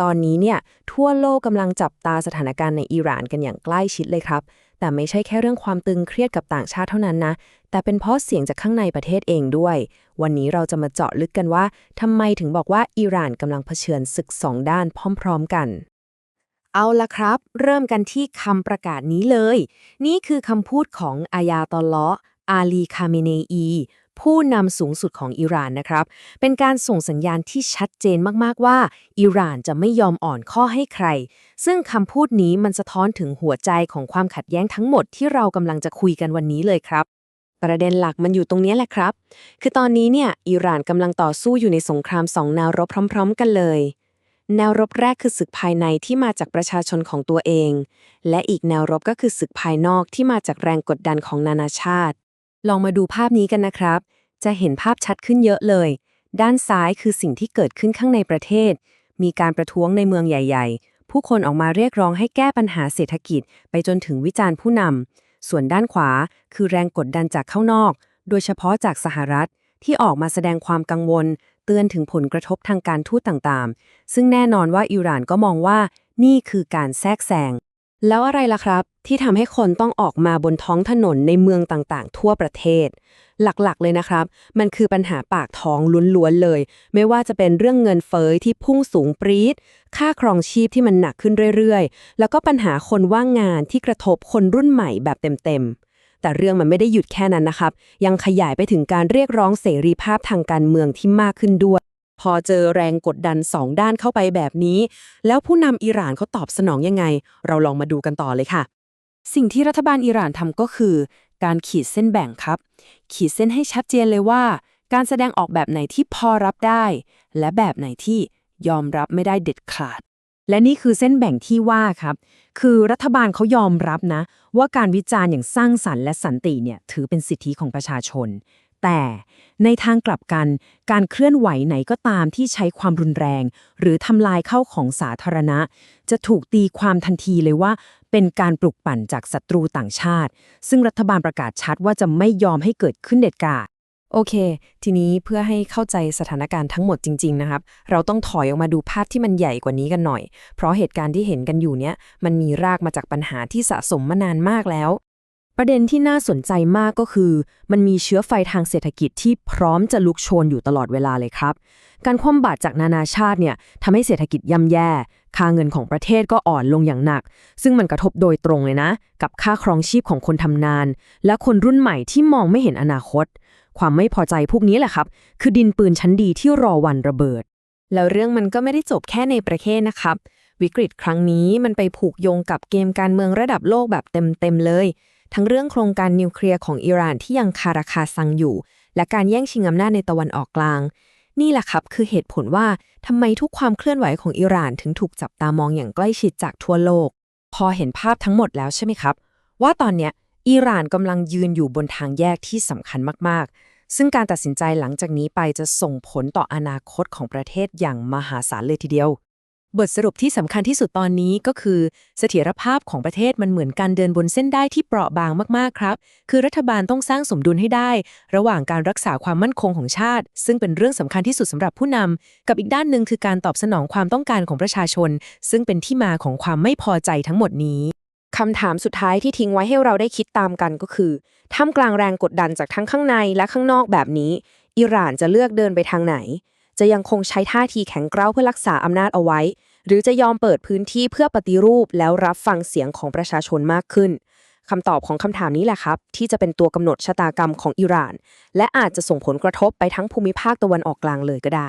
ตอนนี้เนี่ยทั่วโลกกำลังจับตาสถานการณ์ในอิหร่านกันอย่างใกล้ชิดเลยครับ แต่ไม่ใช่แค่เรื่องความตึงเครียดกับต่างชาติเท่านั้นนะ แต่เป็นเพราะเสียงจากข้างในประเทศเองด้วย วันนี้เราจะมาเจาะลึกกันว่าทำไมถึงบอกว่าอิหร่านกำลังเผชิญศึกสองด้านพร้อม ๆ กันเอาละครับ เริ่มกันที่คำประกาศนี้เลย นี่คือคำพูดของอายาตอลเลาะห์อาลีคาเมเนอี ผู้นำสูงสุดของอิหร่านนะครับ เป็นการส่งสัญญาณที่ชัดเจนมากๆว่า อิหร่านจะไม่ยอมอ่อนข้อให้ใคร ซึ่งคำพูดนี้มันสะท้อนถึงหัวใจของความขัดแย้งทั้งหมดที่เรากำลังจะคุยกันวันนี้เลยครับประเด็นหลักมันอยู่ตรงนี้แหละครับ คือตอนนี้เนี่ยอิหร่านกำลังต่อสู้อยู่ในสงครามสองแนวรบพร้อม ๆ กันเลย แนวรบแรกคือศึกภายในที่มาจากประชาชนของตัวเอง และอีกแนวรบก็คือศึกภายนอกที่มาจากแรงกดดันของนานาชาติ ลองมาดูภาพนี้กันนะครับ จะเห็นภาพชัดขึ้นเยอะเลย ด้านซ้ายคือสิ่งที่เกิดขึ้นข้างในประเทศ มีการประท้วงในเมืองใหญ่ ๆ ผู้คนออกมาเรียกร้องให้แก้ปัญหาเศรษฐกิจ ไปจนถึงวิจารณ์ผู้นำ ส่วนด้านขวาคือแรงกดดันจากข้างนอก โดยเฉพาะจากสหรัฐที่ออกมาแสดงความกังวล เตือนถึงผลกระทบทางการทูตต่างๆ ซึ่งแน่นอนว่าอิหร่านก็มองว่านี่คือการแทรกแซง แล้วอะไรล่ะครับ ที่ทำให้คนต้องออกมาบนท้องถนนในเมืองต่างๆ ทั่วประเทศ หลักๆเลยนะครับ มันคือปัญหาปากท้องล้วนๆเลย ไม่ว่าจะเป็นเรื่องเงินเฟ้อที่พุ่งสูงปรี๊ดค่าครองชีพที่มันหนักขึ้นเรื่อยๆ แล้วก็ปัญหาคนว่างงานที่กระทบคนรุ่นใหม่แบบเต็มๆแต่เรื่องมันไม่ได้หยุดแค่นั้นนะครับ ยังขยายไปถึงการเรียกร้องเสรีภาพทางการเมืองที่มากขึ้นด้วย พอเจอแรงกดดันสองด้านเข้าไปแบบนี้ แล้วผู้นำอิหร่านเขาตอบสนองยังไง เราลองมาดูกันต่อเลยค่ะ สิ่งที่รัฐบาลอิหร่านทำก็คือ การขีดเส้นแบ่งครับ ขีดเส้นให้ชัดเจนเลยว่า การแสดงออกแบบไหนที่พอรับได้ และแบบไหนที่ยอมรับไม่ได้เด็ดขาดและนี่คือเส้นแบ่งที่ว่าครับ คือรัฐบาลเขายอมรับนะ ว่าการวิจารณ์อย่างสร้างสรรค์และสันติเนี่ยถือเป็นสิทธิของประชาชน แต่ในทางกลับกัน การเคลื่อนไหวไหนก็ตามที่ใช้ความรุนแรง หรือทำลายเข้าของสาธารณะ จะถูกตีความทันทีเลยว่า เป็นการปลุกปั่นจากศัตรูต่างชาติ ซึ่งรัฐบาลประกาศชัดว่าจะไม่ยอมให้เกิดขึ้นเด็ดขาดโอเค ทีนี้เพื่อให้เข้าใจสถานการณ์ทั้งหมดจริง ๆ นะครับ เราต้องถอยออกมาดูภาพที่มันใหญ่กว่านี้กันหน่อย เพราะเหตุการณ์ที่เห็นกันอยู่เนี้ยมันมีรากมาจากปัญหาที่สะสมมานานมากแล้ว ประเด็นที่น่าสนใจมากก็คือ มันมีเชื้อไฟทางเศรษฐกิจที่พร้อมจะลุกโชนอยู่ตลอดเวลาเลยครับ การคว่ำบาตรจากนานาชาติเนี่ยทำให้เศรษฐกิจย่ำแย่ ค่าเงินของประเทศก็อ่อนลงอย่างหนัก ซึ่งมันกระทบโดยตรงเลยนะ กับค่าครองชีพของคนทำนาน และคนรุ่นใหม่ที่มองไม่เห็นอนาคต ความไม่พอใจพวกนี้แหละครับ คือดินปืนชั้นดีที่รอวันระเบิด แล้วเรื่องมันก็ไม่ได้จบแค่ในประเทศนะครับ วิกฤตครั้งนี้มันไปผูกโยงกับเกมการเมืองระดับโลกแบบเต็มๆเลย ทั้งเรื่องโครงการนิวเคลียร์ของอิหร่านที่ยังคาราคาซังอยู่ และการแย่งชิงอำนาจในตะวันออกกลาง นี่แหละครับคือเหตุผลว่าทำไมทุกความเคลื่อนไหวของอิหร่านถึงถูกจับตามองอย่างใกล้ชิดจากทั่วโลก พอเห็นภาพทั้งหมดแล้วใช่ไหมครับ ว่าตอนเนี้ยอิหร่านกำลังยืนอยู่บนทางแยกที่สำคัญมากๆ ซึ่งการตัดสินใจหลังจากนี้ไปจะส่งผลต่ออนาคตของประเทศอย่างมหาศาลเลยทีเดียว บทสรุปที่สำคัญที่สุดตอนนี้ก็คือ เสถียรภาพของประเทศมันเหมือนการเดินบนเส้นได้ที่เปราะบางมากๆครับ คือรัฐบาลต้องสร้างสมดุลให้ได้ ระหว่างการรักษาความมั่นคงของชาติ ซึ่งเป็นเรื่องสำคัญที่สุดสำหรับผู้นำกับอีกด้านหนึ่งคือการตอบสนองความต้องการของประชาชน ซึ่งเป็นที่มาของความไม่พอใจทั้งหมดนี้คำถามสุดท้ายที่ทิ้งไว้ให้เราได้คิดตามกันก็คือท่ามกลางแรงกดดันจากทั้งข้างในและข้างนอกแบบนี้ อิหร่านจะเลือกเดินไปทางไหน จะยังคงใช้ท่าทีแข็งกร้าวเพื่อรักษาอำนาจเอาไว้ หรือจะยอมเปิดพื้นที่เพื่อปฏิรูปแล้วรับฟังเสียงของประชาชนมากขึ้นคำตอบของคำถามนี้แหละครับ ที่จะเป็นตัวกำหนดชะตากรรมของอิหร่าน และอาจจะส่งผลกระทบไปทั้งภูมิภาคตะวันออกกลางเลยก็ได้